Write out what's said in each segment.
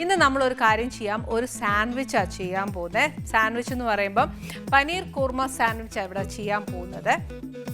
ഇന്ന് നമ്മൾ ഒരു കാര്യം ചെയ്യാം. ഒരു സാൻഡ്വിച്ചാണ് ചെയ്യാൻ പോകുന്നത് സാൻഡ്വിച്ച് എന്ന് പറയുമ്പം പനീർ കുർമ സാൻഡ്വിച്ചാണ് ഇവിടെ ചെയ്യാൻ പോകുന്നത്.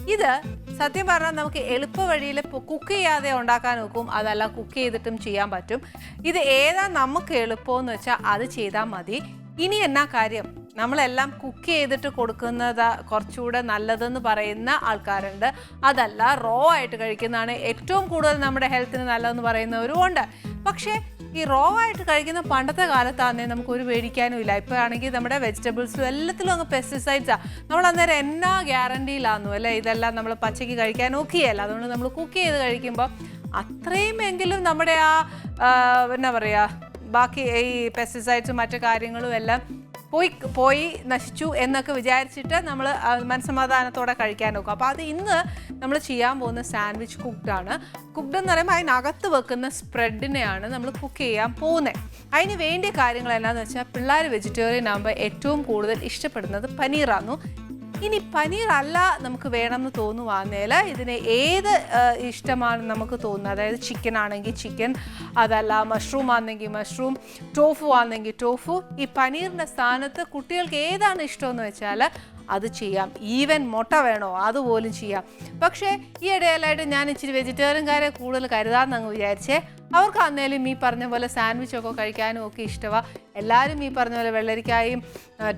ഇത് സത്യം പറഞ്ഞാൽ നമുക്ക് എളുപ്പ വഴിയിൽ കുക്ക് ചെയ്യാതെ ഉണ്ടാക്കാൻ നോക്കും. അതല്ല കുക്ക് ചെയ്തിട്ടും ചെയ്യാൻ പറ്റും. ഇത് ഏതാ നമുക്ക് എളുപ്പമെന്ന് വെച്ചാൽ അത് ചെയ്താൽ മതി. ഇനി എന്നാ കാര്യം? നമ്മളെല്ലാം കുക്ക് ചെയ്തിട്ട് കൊടുക്കുന്നത് കുറച്ചുകൂടെ നല്ലതെന്ന് പറയുന്ന ആൾക്കാരുണ്ട്. അതല്ല റോ ആയിട്ട് കഴിക്കുന്നതാണ് ഏറ്റവും കൂടുതൽ നമ്മുടെ ഹെൽത്തിന് നല്ലതെന്ന് പറയുന്നവരും ഉണ്ട്. പക്ഷേ ഈ റോ ആയിട്ട് കഴിക്കുന്ന പണ്ടത്തെ കാലത്താന്നേ നമുക്ക് ഒരു പേടിക്കാനും ഇല്ല. ഇപ്പോൾ ആണെങ്കിൽ നമ്മുടെ വെജിറ്റബിൾസും എല്ലാത്തിലും അങ്ങ് പെസ്റ്റിസൈഡ്സാണ് നമ്മൾ അന്നേരം എന്നാ ഗ്യാരണ്ടിയിലാന്നു അല്ലേ? ഇതെല്ലാം നമ്മൾ പച്ചയ്ക്ക് കഴിക്കാൻ നോക്കിയല്ല അതുകൊണ്ട് നമ്മൾ കുക്ക് ചെയ്ത് കഴിക്കുമ്പോൾ അത്രയും എങ്കിലും നമ്മുടെ ആ ആ, എന്നാ പറയുക ബാക്കി ഈ പെസ്റ്റിസൈഡ്സും മറ്റു കാര്യങ്ങളും എല്ലാം പോയി പോയി നശിച്ചു എന്നൊക്കെ വിചാരിച്ചിട്ട് നമ്മൾ മനസ്സമാധാനത്തോടെ കഴിക്കാൻ നോക്കും. അപ്പോൾ അത് ഇന്ന് നമ്മൾ ചെയ്യാൻ പോകുന്ന സാൻഡ്വിച്ച് കുക്ക്ഡ് ആണ് കുക്ക്ഡ് എന്ന് പറയുമ്പോൾ അതിനകത്ത് വെക്കുന്ന സ്പ്രെഡിനെയാണ് നമ്മൾ കുക്ക് ചെയ്യാൻ പോകുന്നത് അതിന് വേണ്ടിയ കാര്യങ്ങൾ എന്താണെന്ന് വെച്ചാൽ പിള്ളേർ വെജിറ്റേറിയൻ ആകുമ്പോൾ ഏറ്റവും കൂടുതൽ ഇഷ്ടപ്പെടുന്നത് പനീറാന്നു. ഇനി പനീർ അല്ല നമുക്ക് വേണമെന്ന് തോന്നുവാന്നേൽ ഇതിന് ഏത് ഇഷ്ടമാണ് നമുക്ക് തോന്നുന്നത്? അതായത് ചിക്കൻ ആണെങ്കിൽ ചിക്കൻ അതല്ല മഷ്റൂം ആണെങ്കിൽ മഷ്റൂം ടോഫു ആണെങ്കിൽ ടോഫു ഈ പനീറിന്റെ സ്ഥാനത്ത് കുട്ടികൾക്ക് ഏതാണ് ഇഷ്ടമെന്ന് വെച്ചാൽ അത് ചെയ്യാം. ഈവൻ മുട്ട വേണോ അതുപോലും ചെയ്യാം. പക്ഷേ ഈ ഇടയിലായിട്ട് ഞാൻ ഇച്ചിരി വെജിറ്റേറിയൻകാരെ കൂടുതൽ കരുതാമെന്ന് അങ്ങ് വിചാരിച്ചേ. അവർക്ക് അന്നേലും ഈ പറഞ്ഞ പോലെ സാൻഡ്വിച്ചൊക്കെ കഴിക്കാനും ഒക്കെ ഇഷ്ടമാണ് എല്ലാവരും ഈ പറഞ്ഞ പോലെ വെള്ളരിക്കായും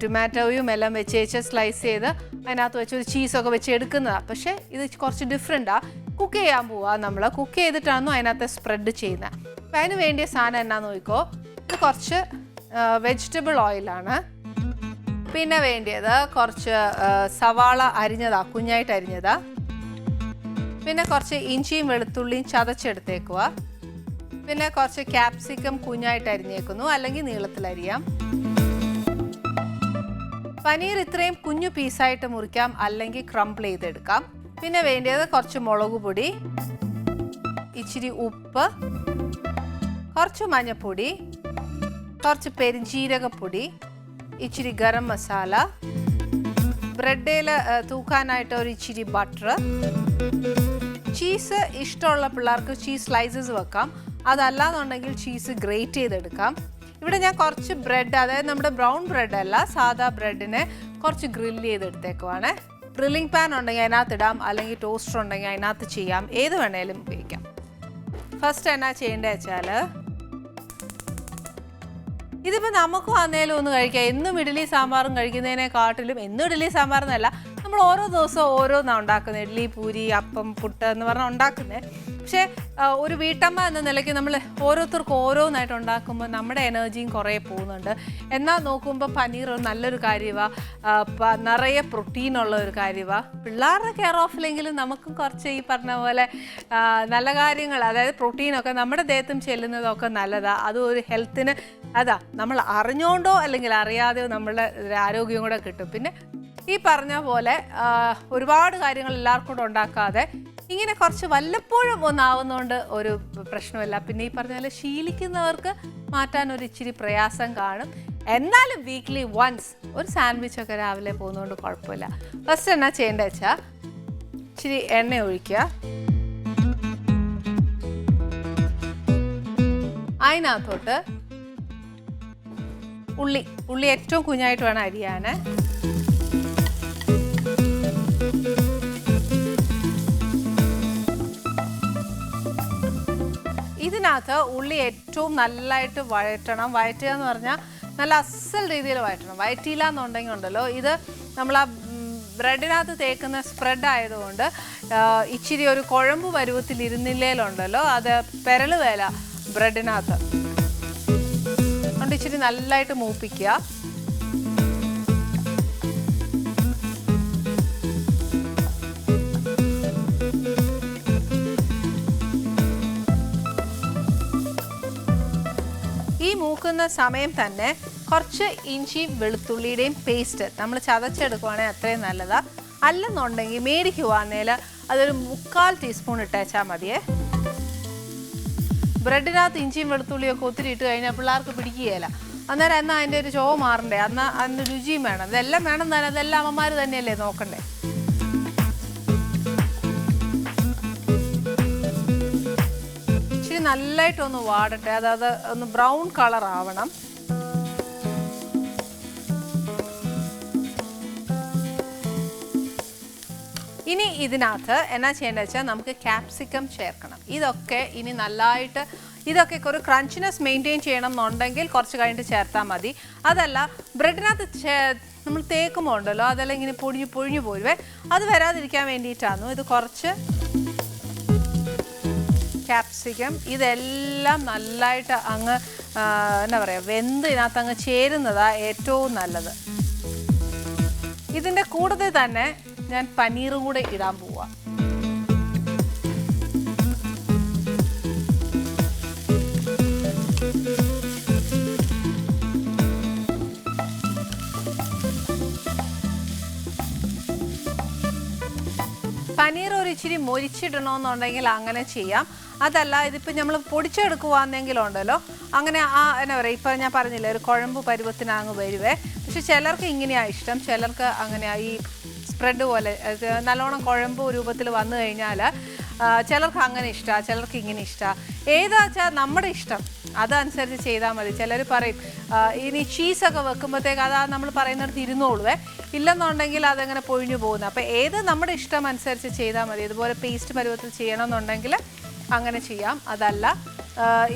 ടൊമാറ്റോയും എല്ലാം വെച്ച് വെച്ച് സ്ലൈസ് ചെയ്ത് അതിനകത്ത് വെച്ച് ഒരു ചീസൊക്കെ വെച്ച് എടുക്കുന്നതാണ് പക്ഷേ ഇത് കുറച്ച് ഡിഫറെന്റാണ് കുക്ക് ചെയ്യാൻ പോവാ നമ്മൾ കുക്ക് ചെയ്തിട്ടാണ് അതിനകത്ത് സ്പ്രെഡ് ചെയ്യുന്നത് അപ്പം അതിന് വേണ്ടിയ സാധനം എന്നാന്ന് നോക്കിക്കോ. ഇത് കുറച്ച് വെജിറ്റബിൾ ഓയിലാണ് പിന്നെ വേണ്ടിയത് കുറച്ച് സവാള അരിഞ്ഞതാ കുഞ്ഞായിട്ട് അരിഞ്ഞതാ. പിന്നെ കുറച്ച് ഇഞ്ചിയും വെളുത്തുള്ളിയും ചതച്ചെടുത്തേക്കുക പിന്നെ കുറച്ച് ക്യാപ്സിക്കം കുഞ്ഞായിട്ട് അരിഞ്ഞേക്കുന്നു അല്ലെങ്കിൽ നീളത്തിൽ അരിയാം. പനീർ ഇത്രയും കുഞ്ഞു പീസായിട്ട് മുറിക്കാം അല്ലെങ്കിൽ ക്രംബിൾ ചെയ്തെടുക്കാം. പിന്നെ വേണ്ടിയത് കുറച്ച് മുളക് പൊടി ഇച്ചിരി ഉപ്പ് കുറച്ച് മഞ്ഞൾപ്പൊടി കുറച്ച് പെരിഞ്ജീരകപ്പൊടി ഇച്ചിരി ഗരം മസാല ബ്രെഡിൽ തൂക്കാനായിട്ട് ഒരു ഇച്ചിരി ബട്ടർ ചീസ് ഇഷ്ടമുള്ള പിള്ളേർക്ക് ചീസ് സ്ലൈസസ് വെക്കാം. അതല്ലാന്നുണ്ടെങ്കിൽ ചീസ് ഗ്രേറ്റ് ചെയ്തെടുക്കാം. ഇവിടെ ഞാൻ കുറച്ച് ബ്രെഡ് അതായത് നമ്മുടെ ബ്രൗൺ ബ്രെഡ് അല്ല സാധാ ബ്രെഡിനെ കുറച്ച് ഗ്രില്ല് ചെയ്തെടുത്തേക്കുവാണ്. ഗ്രില്ലിംഗ് പാൻ ഉണ്ടെങ്കിൽ അതിനകത്ത് ഇടാം അല്ലെങ്കിൽ ടോസ്റ്റർ ഉണ്ടെങ്കിൽ അതിനകത്ത് ചെയ്യാം. ഏത് വേണേലും ഉപയോഗിക്കാം. ഫസ്റ്റ് എന്നാ ചെയ്യേണ്ടത് വെച്ചാൽ ഇതിപ്പോൾ നമുക്ക് വന്നേലും ഒന്ന് കഴിക്കാം. എന്നും ഇഡ്ഡലി സാമ്പാറും കഴിക്കുന്നതിനെക്കാട്ടിലും എന്നും ഇഡ്ഡലി സാമ്പാർ എന്നല്ല നമ്മൾ ഓരോ ദിവസവും ഓരോന്നാണ് ഉണ്ടാക്കുന്നത് ഇഡ്ഡലി പൂരി അപ്പം പുട്ട് എന്ന് പറഞ്ഞാൽ ഉണ്ടാക്കുന്നത് പക്ഷേ ഒരു വീട്ടമ്മ എന്ന നിലയ്ക്ക് നമ്മൾ ഓരോരുത്തർക്കും ഓരോന്നായിട്ട് ഉണ്ടാക്കുമ്പോൾ നമ്മുടെ എനർജിയും കുറേ പോകുന്നുണ്ട്. എന്നാൽ നോക്കുമ്പോൾ പനീർ നല്ലൊരു കാര്യമാണ് നിറയെ പ്രോട്ടീനുള്ള ഒരു കാര്യമാണ് പിള്ളേരുടെ കെയർ ഓഫിലെങ്കിലും നമുക്കും കുറച്ച് ഈ പറഞ്ഞ പോലെ നല്ല കാര്യങ്ങൾ അതായത് പ്രോട്ടീനൊക്കെ നമ്മുടെ ദേഹത്തും ചെല്ലുന്നതൊക്കെ നല്ലതാണ് അതും ഒരു ഹെൽത്തിന് അതാ നമ്മൾ അറിഞ്ഞോണ്ടോ അല്ലെങ്കിൽ അറിയാതെയോ നമ്മളുടെ ആരോഗ്യം കൂടെ കിട്ടും. പിന്നെ ഈ പറഞ്ഞ പോലെ ഒരുപാട് കാര്യങ്ങൾ എല്ലാവർക്കും കൂടെ ഉണ്ടാക്കാതെ ഇങ്ങനെ കുറച്ച് വല്ലപ്പോഴും ഒന്നാവുന്നതുകൊണ്ട് ഒരു പ്രശ്നമല്ല. പിന്നെ ഈ പറഞ്ഞ പോലെ ശീലിക്കുന്നവർക്ക് മാറ്റാൻ ഒരു ഇച്ചിരി പ്രയാസം കാണും. എന്നാലും വീക്ക്ലി വൺസ് ഒരു സാൻഡ്വിച്ച് ഒക്കെ രാവിലെ പോകുന്നതുകൊണ്ട് കുഴപ്പമില്ല. ഫസ്റ്റ് എന്നാ ചെയ്യേണ്ടത് വെച്ചാൽ ഇച്ചിരി എണ്ണ ഒഴിക്കുക. അതിനകത്തോട്ട് ഉള്ളി ഉള്ളി ഏറ്റവും കുഞ്ഞായിട്ട് വേണം അരിയാൻ ഇതിനകത്ത് ഉള്ളി ഏറ്റവും നല്ലതായിട്ട് വഴറ്റണം. വഴറ്റുക എന്ന് പറഞ്ഞാൽ നല്ല അസൽ രീതിയിൽ വഴറ്റണം. വഴറ്റിയില്ല എന്നുണ്ടെങ്കിൽ ഉണ്ടല്ലോ ഇത് നമ്മൾ ആ ബ്രെഡിനകത്ത് തേക്കുന്ന സ്പ്രെഡ് ആയതുകൊണ്ട് ഇച്ചിരി ഒരു കുഴമ്പ് പരുവത്തിൽ ഇരുന്നില്ലേലുണ്ടല്ലോ അത് പെരൾ വേല ബ്രെഡിനകത്ത്. അതുകൊണ്ട് ഇച്ചിരി നല്ലതായിട്ട് മൂപ്പിക്കുക. ഈ മൂക്കുന്ന സമയം തന്നെ കുറച്ച് ഇഞ്ചിയും വെളുത്തുള്ളിയുടെയും പേസ്റ്റ് നമ്മൾ ചതച്ചെടുക്കുവാണെങ്കിൽ അത്രയും നല്ലതാണ് അല്ലെന്നുണ്ടെങ്കിൽ മേടിക്കുവാന്നേൽ അതൊരു മുക്കാൽ ടീസ്പൂൺ ഇട്ടേച്ചാൽ മതിയേ. ബ്രെഡിനകത്ത് ഇഞ്ചിയും വെളുത്തുള്ളിയൊക്കെ ഒത്തിരി ഇട്ട് കഴിഞ്ഞാൽ പിള്ളേർക്ക് പിടിക്കുകയില്ല. അന്നേരം എന്നാൽ അതിന്റെ ഒരു ചോ മാറണ്ടേ? എന്നാൽ അതിന്റെ രുചിയും വേണം. ഇതെല്ലാം വേണം തന്നെ അതെല്ലാം അമ്മമാർ തന്നെയല്ലേ നോക്കണ്ടേ? ഇച്ചിരി നല്ലതായിട്ടൊന്ന് വാടട്ടെ. അതായത് ഒന്ന് ബ്രൗൺ കളർ ആവണം ഇനി ഇതിനകത്ത് എന്നാ ചെയ്യേണ്ടത് വെച്ചാൽ നമുക്ക് ക്യാപ്സിക്കം ചേർക്കണം. ഇതൊക്കെ ഇനി നല്ലതായിട്ട് ഇതൊക്കെ ഒരു ക്രഞ്ചിനെസ് മെയിന്റെയിൻ ചെയ്യണം എന്നുണ്ടെങ്കിൽ കുറച്ച് കഴിഞ്ഞിട്ട് ചേർത്താൽ മതി. അതല്ല ബ്രെഡിനകത്ത് നമ്മൾ തേക്കുമ്പോൾ ഉണ്ടല്ലോ അതെല്ലാം ഇങ്ങനെ പൊടിഞ്ഞു പൊഴിഞ്ഞു പോരുവേ. അത് വരാതിരിക്കാൻ വേണ്ടിയിട്ടാണ്. ഇത് കുറച്ച് ക്യാപ്സിക്കം ഇതെല്ലാം നല്ലതായിട്ട് അങ്ങ് എന്താ പറയുക വെന്ത് ഇതിനകത്ത് അങ്ങ് ചേരുന്നതാണ് ഏറ്റവും നല്ലത്. ഇതിന്റെ കൂടുതൽ തന്നെ ഞാൻ പനീറും കൂടെ ഇടാൻ പോവാം. പനീർ ഒരു ഇച്ചിരി മൊരിച്ചിടണമെന്നുണ്ടെങ്കിൽ അങ്ങനെ ചെയ്യാം. അതല്ല ഇതിപ്പോൾ നമ്മൾ പൊടിച്ചെടുക്കുവാന്നെങ്കിലുണ്ടല്ലോ. അങ്ങനെ ആ എന്നാ പറയുക ഇപ്പം ഞാൻ പറഞ്ഞില്ലേ ഒരു കുഴമ്പ് പരുവത്തിനങ്ങ് വരുവേ. പക്ഷെ ചിലർക്ക് ഇങ്ങനെയാണ് ഇഷ്ടം. ചിലർക്ക് അങ്ങനെയാണ് ഈ സ്പ്രെഡ് പോലെ നല്ലോണം കുഴമ്പ് രൂപത്തിൽ വന്നു കഴിഞ്ഞാൽ ചിലർക്ക് അങ്ങനെ ഇഷ്ടമാണ് ചിലർക്ക് ഇങ്ങനെ ഇഷ്ടമാണ് ഏതാ വെച്ചാൽ നമ്മുടെ ഇഷ്ടം. അതനുസരിച്ച് ചെയ്താൽ മതി. ചിലർ പറയും ഇനി ചീസൊക്കെ വെക്കുമ്പോഴത്തേക്ക് അതാ നമ്മൾ പറയുന്നിടത്ത് ഇരുന്നോളുവേ. ഇല്ലെന്നുണ്ടെങ്കിൽ അതങ്ങനെ പൊഴിഞ്ഞു പോകുന്നു. അപ്പോൾ ഏത് നമ്മുടെ ഇഷ്ടം അനുസരിച്ച് ചെയ്താൽ മതി. ഇതുപോലെ പേസ്റ്റ് പരുവത്തിൽ ചെയ്യണമെന്നുണ്ടെങ്കിൽ അങ്ങനെ ചെയ്യാം. അതല്ല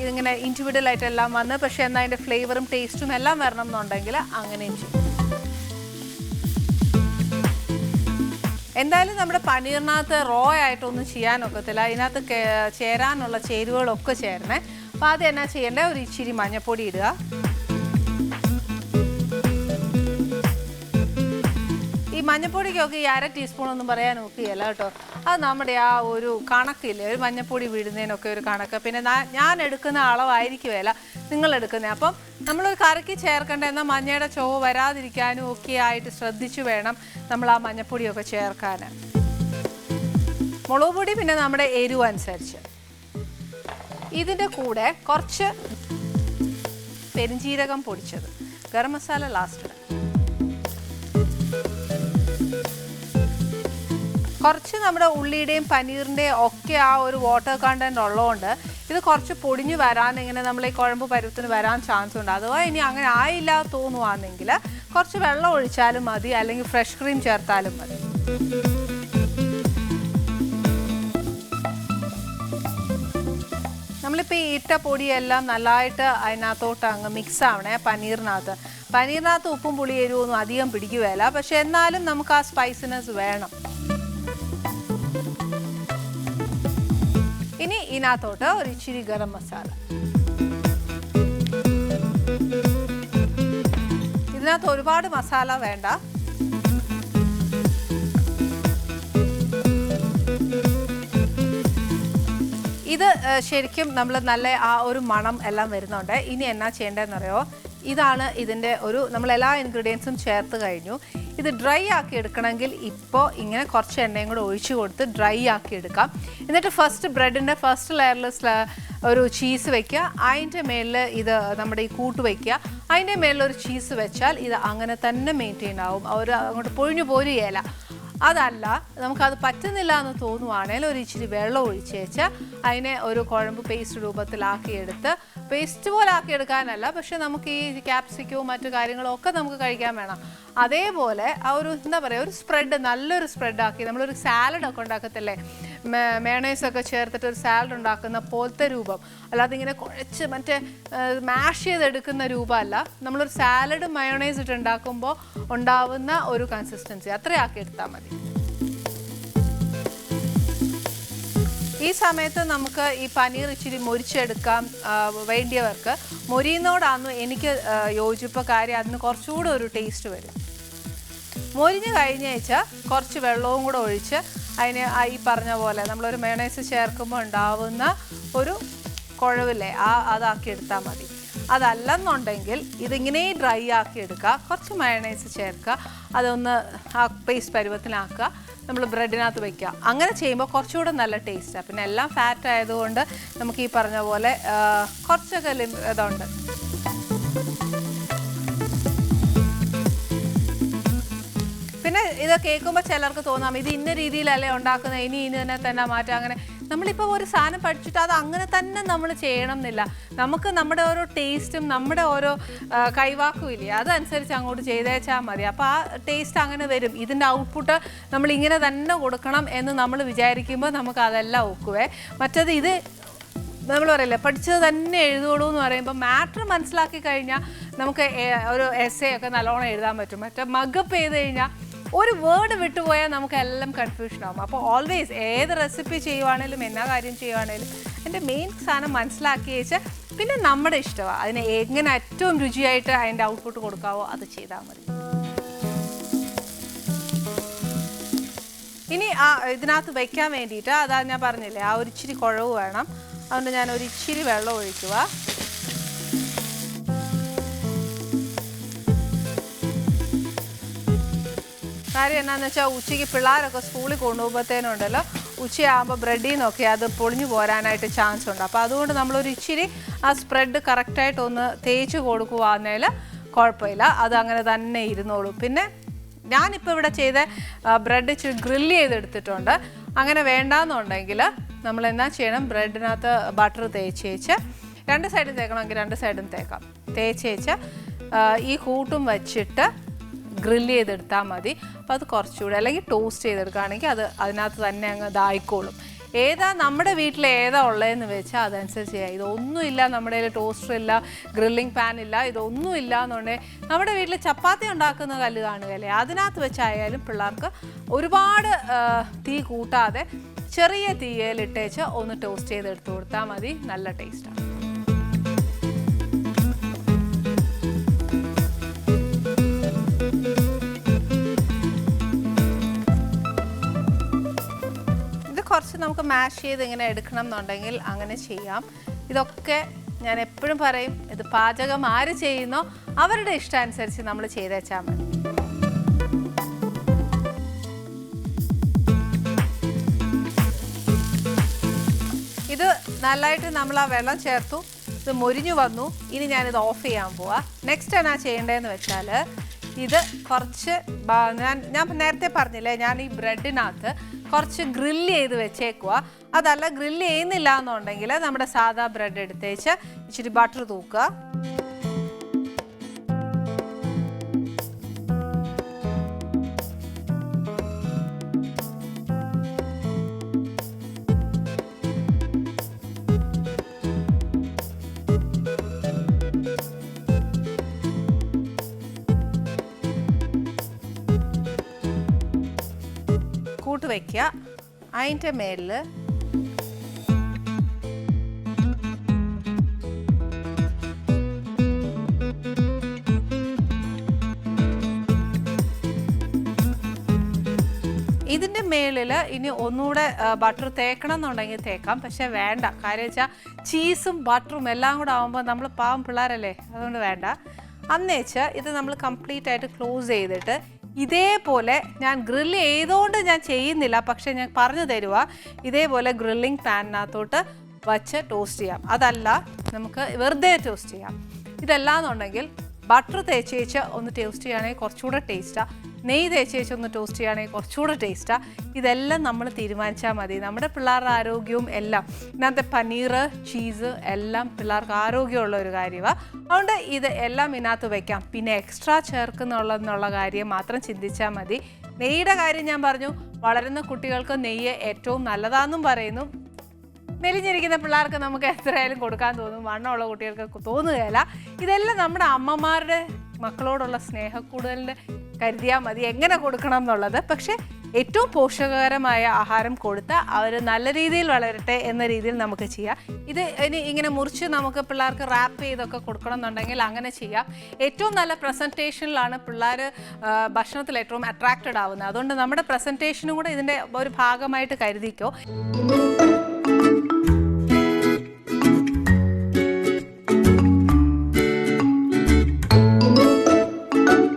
ഇതിങ്ങനെ ഇൻഡിവിജ്വൽ ആയിട്ടെല്ലാം വന്ന് പക്ഷേ എന്നാൽ അതിന്റെ ഫ്ലേവറും ടേസ്റ്റും എല്ലാം വരണം എന്നുണ്ടെങ്കിൽ അങ്ങനെയും ചെയ്യും. എന്തായാലും നമ്മുടെ പനീറിനകത്ത് റോ ആയിട്ടൊന്നും ചെയ്യാനൊക്കത്തില്ല അതിനകത്ത് ചേരാനുള്ള ചേരുവകളൊക്കെ ചേരണേ. അപ്പോൾ അത് എന്നാ ചെയ്യേണ്ടത് ഒരു ഇച്ചിരി മഞ്ഞപ്പൊടി ഇടുക. മഞ്ഞപ്പൊടിക്കൊക്കെ ഈ അര ടീസ്പൂൺ ഒന്നും പറയാൻ ഒക്കെയല്ല കേട്ടോ. അത് നമ്മുടെ ആ ഒരു കണക്കില്ലേ ഒരു മഞ്ഞപ്പൊടി വീഴുന്നതിനൊക്കെ ഒരു കണക്ക്. പിന്നെ ഞാൻ എടുക്കുന്ന അളവായിരിക്കുമല്ല നിങ്ങൾ എടുക്കുന്നത് അപ്പം നമ്മളൊരു കറക്കി ചേർക്കേണ്ട എന്നാൽ മഞ്ഞയുടെ ചോവ് വരാതിരിക്കാനും ഒക്കെ ആയിട്ട് ശ്രദ്ധിച്ചു വേണം നമ്മൾ ആ മഞ്ഞപ്പൊടിയൊക്കെ ചേർക്കാൻ. മുളക് പൊടി പിന്നെ നമ്മുടെ എരിവ് അനുസരിച്ച്. ഇതിന്റെ കൂടെ കുറച്ച് പെരിഞ്ജീരകം പൊടിച്ചത്. ഗരം മസാല ലാസ്റ്റ് കുറച്ച് നമ്മുടെ ഉള്ളിയുടെയും പനീറിന്റെയും ഒക്കെ ആ ഒരു വാട്ടർ കണ്ടന്റ് ഉള്ളതുകൊണ്ട് ഇത് കുറച്ച് പൊടിഞ്ഞു വരാൻ ഇങ്ങനെ നമ്മൾ ഈ കുഴമ്പ് പരുവത്തിന് വരാൻ ചാൻസ് ഉണ്ട്. അഥവാ ഇനി അങ്ങനെ ആയില്ല തോന്നുവാണെങ്കിൽ കുറച്ച് വെള്ളം ഒഴിച്ചാലും മതി അല്ലെങ്കിൽ ഫ്രഷ് ക്രീം ചേർത്താലും മതി. നമ്മളിപ്പോൾ ഈ ഇട്ട പൊടിയെല്ലാം നല്ലതായിട്ട് അതിനകത്തോട്ട് അങ്ങ് മിക്സ് ആവണേ പനീറിനകത്ത്. പനീറിനകത്ത് ഉപ്പും പുളി എരിവൊന്നും അധികം പിടിക്കുകയില്ല. പക്ഷെ എന്നാലും നമുക്ക് ആ സ്പൈസിനെസ് വേണം. ഇതിനകത്തോട്ട് ഒരു ഇച്ചിരി ഗരം മസാല. ഇതിനകത്ത് ഒരുപാട് മസാല വേണ്ട. ഇത് ശരിക്കും നമ്മൾ നല്ല ആ ഒരു മണം എല്ലാം വരുന്നുണ്ട്. ഇനി എന്നാ ചെയ്യേണ്ടതെന്നറിയോ? ഇതാണ് ഇതിന്റെ ഒരു നമ്മൾ എല്ലാ ഇൻഗ്രീഡിയൻസും ചേർത്ത് കഴിഞ്ഞു. ഇത് ഡ്രൈ ആക്കി എടുക്കണമെങ്കിൽ ഇപ്പോൾ ഇങ്ങനെ കുറച്ച് എണ്ണയും കൂടെ ഒഴിച്ചു കൊടുത്ത് ഡ്രൈ ആക്കി എടുക്കാം. എന്നിട്ട് ഫസ്റ്റ് ബ്രെഡിന്റെ ഫസ്റ്റ് ലെയറിൽ ഒരു ചീസ് വെക്കുക. അതിന്റെ മേളിൽ ഇത് നമ്മുടെ ഈ കൂട്ട് വയ്ക്കുക അതിന്റെ മേളിൽ ഒരു ചീസ് വെച്ചാൽ ഇത് അങ്ങനെ തന്നെ മെയിന്റെയിൻ ആവും. അവർ അങ്ങോട്ട് പൊഴിഞ്ഞു പോരുകയില്ല. അതല്ല നമുക്കത് പറ്റുന്നില്ല എന്ന് തോന്നുവാണെങ്കിൽ ഒരു ഇച്ചിരി വെള്ളം ഒഴിച്ചേച്ച് അതിനെ ഒരു കുഴമ്പ് പേസ്റ്റ് രൂപത്തിലാക്കിയെടുത്ത് പേസ്റ്റ് പോലെ ആക്കിയെടുക്കാനല്ല പക്ഷെ നമുക്ക് ഈ ക്യാപ്സിക്കവും മറ്റു കാര്യങ്ങളും ഒക്കെ നമുക്ക് കഴിക്കാൻ വേണം. അതേപോലെ ആ ഒരു എന്താ പറയുക ഒരു സ്പ്രെഡ് നല്ലൊരു സ്പ്രെഡ് ആക്കി നമ്മളൊരു സാലഡ് ഒക്കെ ഉണ്ടാക്കത്തില്ലേ? മേണേഴ്സ് ഒക്കെ ചേർത്തിട്ട് ഒരു സാലഡ് ഉണ്ടാക്കുന്ന പോലത്തെ രൂപം. അല്ലാതെ ഇങ്ങനെ കുഴച്ച് മറ്റേ മാഷ് ചെയ്തെടുക്കുന്ന രൂപമല്ല. നമ്മളൊരു സാലഡ് മയോണൈസ് ഇട്ട് ഉണ്ടാക്കുമ്പോൾ ഉണ്ടാവുന്ന ഒരു കൺസിസ്റ്റൻസി അത്രയാക്കി എടുത്താൽ മതി. ഈ സമയത്ത് നമുക്ക് ഈ പനീർ ഇച്ചിരി മുരിച്ചെടുക്കാം വേണ്ടിയവർക്ക്. മൊരിയുന്നോടാന്ന് എനിക്ക് യോജിപ്പ യോജിപ്പ് കാര്യം അതിന് കുറച്ചുകൂടെ ഒരു ടേസ്റ്റ് വരും. മൊരിഞ്ഞ് കഴിഞ്ഞേച്ച് കുറച്ച് വെള്ളവും കൂടെ ഒഴിച്ച് അതിന് ഈ പറഞ്ഞ പോലെ നമ്മളൊരു മയണൈസ് ചേർക്കുമ്പോൾ ഉണ്ടാവുന്ന ഒരു കുഴവില്ലേ ആ അതാക്കി എടുത്താൽ മതി. അതല്ലെന്നുണ്ടെങ്കിൽ ഇതിങ്ങനെ ഡ്രൈ ആക്കി എടുക്കുക കുറച്ച് മയണൈസ് ചേർക്കുക അതൊന്ന് ആ പേസ്റ്റ് പരുവത്തിനാക്കുക നമ്മൾ ബ്രെഡിനകത്ത് വയ്ക്കുക അങ്ങനെ ചെയ്യുമ്പോൾ കുറച്ചുകൂടെ നല്ല ടേസ്റ്റാണ് പിന്നെ എല്ലാം ഫാറ്റ് ആയതുകൊണ്ട് നമുക്ക് ഈ പറഞ്ഞ പോലെ കുറച്ചൊക്കെ ഇതുണ്ട്. പിന്നെ ഇത് കേൾക്കുമ്പോൾ ചിലർക്ക് തോന്നാം ഇത് ഇന്ന രീതിയിലല്ലേ ഉണ്ടാക്കുന്നത് ഇനി ഇതിനെ തന്നെ മാറ്റാം അങ്ങനെ. നമ്മളിപ്പോൾ ഒരു സാധനം പഠിച്ചിട്ട് അത് അങ്ങനെ തന്നെ നമ്മൾ ചെയ്യണം എന്നില്ല നമുക്ക് നമ്മുടെ ഓരോ ടേസ്റ്റും നമ്മുടെ ഓരോ കൈവാക്കും ഇല്ലേ? അതനുസരിച്ച് അങ്ങോട്ട് ചെയ്തേച്ചാൽ മതി. അപ്പോൾ ആ ടേസ്റ്റ് അങ്ങനെ വരും. ഇതിന്റെ ഔട്ട്പുട്ട് നമ്മൾ ഇങ്ങനെ തന്നെ കൊടുക്കണം എന്ന് നമ്മൾ വിചാരിക്കുമ്പോൾ നമുക്ക് അതെല്ലാം ഒക്കുവേ. മറ്റത് ഇത് നമ്മൾ പറയില്ലേ പഠിച്ചത് തന്നെ എഴുതുകയുള്ളൂ എന്ന് പറയുമ്പോൾ മാറ്റർ മനസ്സിലാക്കി കഴിഞ്ഞാൽ നമുക്ക് ഒരു എസ് എ ഒക്കെ നല്ലോണം എഴുതാൻ പറ്റും. മറ്റേ മഗപ്പ് ചെയ്ത് കഴിഞ്ഞാൽ ഒരു വേർഡ് വിട്ടുപോയാൽ നമുക്ക് എല്ലാം കൺഫ്യൂഷൻ ആവും. അപ്പോൾ ഓൾവേസ് ഏത് റെസിപ്പി ചെയ്യുവാണേലും എന്നാ കാര്യം ചെയ്യുവാണേലും എന്റെ മെയിൻ സാധനം മനസ്സിലാക്കി വെച്ച് പിന്നെ നമ്മുടെ ഇഷ്ടമാണ് അതിന് എങ്ങനെ ഏറ്റവും രുചിയായിട്ട് അതിന്റെ ഔട്ട്പുട്ട് കൊടുക്കാവോ അത് ചെയ്താൽ മതി. ഇനി ആ ഇതിനകത്ത് വയ്ക്കാൻ വേണ്ടിയിട്ട് അതാ ഞാൻ പറഞ്ഞില്ലേ ആ ഒരു ഇച്ചിരി കുഴവ് വേണം. അതുകൊണ്ട് ഞാൻ ഒരു ഇച്ചിരി വെള്ളം ഒഴിക്കുക കാര്യം എന്നാന്ന് വെച്ചാൽ ഉച്ചയ്ക്ക് പിള്ളേരൊക്കെ സ്കൂളിൽ കൊണ്ടുപോകുമ്പോഴത്തേനുണ്ടല്ലോ ഉച്ചയാകുമ്പോൾ ബ്രെഡിൽ നിന്നൊക്കെ അത് പൊളിഞ്ഞു പോരാനായിട്ട് ചാൻസ് ഉണ്ട്. അപ്പോൾ അതുകൊണ്ട് നമ്മളൊരു ഇച്ചിരി ആ സ്പ്രെഡ് കറക്റ്റായിട്ട് ഒന്ന് തേച്ച് കൊടുക്കുവാന്നേൽ കുഴപ്പമില്ല. അത് അങ്ങനെ തന്നെ ഇരുന്നോളൂ. പിന്നെ ഞാനിപ്പോൾ ഇവിടെ ചെയ്ത ബ്രെഡ് ഇച്ചിരി ഗ്രില്ല് ചെയ്തെടുത്തിട്ടുണ്ട്. അങ്ങനെ വേണ്ടാന്നുണ്ടെങ്കിൽ നമ്മൾ എന്നാ ചെയ്യണം ബ്രെഡിനകത്ത് ബട്ടർ തേച്ചേച്ച് രണ്ട് സൈഡും തേക്കണമെങ്കിൽ രണ്ട് സൈഡും തേക്കാം. തേച്ചേച്ച് ഈ കൂട്ടും വെച്ചിട്ട് ഗ്രില്ല് ചെയ്തെടുത്താൽ മതി. അപ്പോൾ അത് കുറച്ചുകൂടെ അല്ലെങ്കിൽ ടോസ്റ്റ് ചെയ്തെടുക്കുകയാണെങ്കിൽ അത് അതിനകത്ത് തന്നെ അങ്ങ് ഇതായിക്കോളും. ഏതാ നമ്മുടെ വീട്ടിൽ ഏതാ ഉള്ളതെന്ന് വെച്ചാൽ അതനുസരിച്ച് ചെയ്യാം. ഇതൊന്നുമില്ല നമ്മുടെ കയ്യിൽ ടോസ്റ്റർ ഇല്ല ഗ്രില്ലിംഗ് പാൻ ഇല്ല ഇതൊന്നും ഇല്ല എന്നുണ്ടെങ്കിൽ നമ്മുടെ വീട്ടിൽ ചപ്പാത്തി ഉണ്ടാക്കുന്ന കല്ല് കാണുകയല്ലേ? അതിനകത്ത് വെച്ചായാലും പിള്ളേർക്ക് ഒരുപാട് തീ കൂട്ടാതെ ചെറിയ തീയലിട്ടേച്ച് ഒന്ന് ടോസ്റ്റ് ചെയ്തെടുത്ത് കൊടുത്താൽ മതി. നല്ല ടേസ്റ്റാണ് കുറച്ച് നമുക്ക് മാഷ് ചെയ്ത് ഇങ്ങനെ എടുക്കണം എന്നുണ്ടെങ്കിൽ അങ്ങനെ ചെയ്യാം. ഇതൊക്കെ ഞാൻ എപ്പോഴും പറയും ഇത് പാചകം ആര് ചെയ്യുന്നോ അവരുടെ ഇഷ്ടാനുസരിച്ച് നമ്മൾ ചെയ്തേച്ചാൽ മതി. ഇത് നല്ലതായിട്ട് നമ്മൾ ആ വെള്ളം ചേർത്തു ഇത് മുരിഞ്ഞു വന്നു. ഇനി ഞാനിത് ഓഫ് ചെയ്യാൻ പോവാ. നെക്സ്റ്റ് എന്നാ ചെയ്യേണ്ടതെന്ന് വെച്ചാൽ ഇത് കുറച്ച് ഞാൻ ഞാൻ നേരത്തെ പറഞ്ഞില്ലേ ഞാൻ ഈ ബ്രെഡിനകത്ത് കുറച്ച് ഗ്രില്ല് ചെയ്ത് വെച്ചേക്കുക അതല്ല ഗ്രില്ല് ചെയ്യുന്നില്ല എന്നുണ്ടെങ്കിൽ നമ്മുടെ സാധാ ബ്രെഡ് എടുത്തേച്ച് ഇച്ചിരി ബട്ടർ തൂക്കുക. കൂട്ട് വയ്ക്കുക അതിന്റെ മേലിൽ ഇതിന്റെ മേളിൽ ഇനി ഒന്നുകൂടെ ബട്ടർ തേക്കണം എന്നുണ്ടെങ്കിൽ തേക്കാം. പക്ഷെ വേണ്ട. കാര്യം വെച്ചാൽ ചീസും ബട്ടറും എല്ലാം കൂടെ ആകുമ്പോൾ നമ്മൾ പാവം പിള്ളേരല്ലേ? അതുകൊണ്ട് വേണ്ട. അന്നേച്ച് ഇത് നമ്മൾ കംപ്ലീറ്റ് ആയിട്ട് ക്ലോസ് ചെയ്തിട്ട് ഇതേപോലെ ഞാൻ ഗ്രില്ല് ചെയ്തുകൊണ്ട് ഞാൻ ചെയ്യുന്നില്ല പക്ഷേ ഞാൻ പറഞ്ഞു തരുക ഇതേപോലെ ഗ്രില്ലിംഗ് പാനിനകത്തോട്ട് വച്ച് ടോസ്റ്റ് ചെയ്യാം. അതല്ല നമുക്ക് വെറുതെ ടോസ്റ്റ് ചെയ്യാം. ഇതല്ലാന്നുണ്ടെങ്കിൽ ബട്ടർ തേച്ച് വെച്ച് ഒന്ന് ടേസ്റ്റ് ചെയ്യുകയാണെങ്കിൽ കുറച്ചുകൂടെ ടേസ്റ്റാണ് നെയ്യ് തേച്ച് വെച്ച് ഒന്ന് ടോസ്റ്റ് ചെയ്യുകയാണെങ്കിൽ കുറച്ചുകൂടെ ടേസ്റ്റാണ് ഇതെല്ലാം നമ്മൾ തീരുമാനിച്ചാൽ മതി. നമ്മുടെ പിള്ളേരുടെ ആരോഗ്യവും എല്ലാം ഇന്നത്തെ പനീർ ചീസ് എല്ലാം പിള്ളേർക്ക് ആരോഗ്യമുള്ള ഒരു കാര്യമാണ് അതുകൊണ്ട് ഇത് എല്ലാം ഇതിനകത്ത് വയ്ക്കാം പിന്നെ എക്സ്ട്രാ ചേർക്കുന്നുള്ളതെന്നുള്ള കാര്യം മാത്രം ചിന്തിച്ചാൽ മതി. നെയ്യുടെ കാര്യം ഞാൻ പറഞ്ഞു. വളരുന്ന കുട്ടികൾക്ക് നെയ്യ് ഏറ്റവും നല്ലതാണെന്നും പറയുന്നു. മെലിഞ്ഞിരിക്കുന്ന പിള്ളേർക്ക് നമുക്ക് എത്രയായാലും കൊടുക്കാൻ തോന്നും. വണ്ണമുള്ള കുട്ടികൾക്ക് തോന്നുകയില്ല. ഇതെല്ലാം നമ്മുടെ അമ്മമാരുടെ മക്കളോടുള്ള സ്നേഹക്കൂടുതലിന്റെ കരുതിയാൽ മതി എങ്ങനെ കൊടുക്കണം എന്നുള്ളത്. പക്ഷേ ഏറ്റവും പോഷകകരമായ ആഹാരം കൊടുത്ത് അവർ നല്ല രീതിയിൽ വളരട്ടെ എന്ന രീതിയിൽ നമുക്ക് ചെയ്യാം. ഇത് ഇനി ഇങ്ങനെ മുറിച്ച് നമുക്ക് പിള്ളേർക്ക് റാപ്പ് ചെയ്തൊക്കെ കൊടുക്കണം എന്നുണ്ടെങ്കിൽ അങ്ങനെ ചെയ്യാം. ഏറ്റവും നല്ല പ്രസന്റേഷനിലാണ് പിള്ളേർ ഭക്ഷണത്തിൽ ഏറ്റവും അട്രാക്റ്റഡ് ആവുന്നത്. അതുകൊണ്ട് നമ്മുടെ പ്രസന്റേഷനും കൂടെ ഇതിന്റെ ഒരു ഭാഗമായിട്ട് കരുതിക്കോ.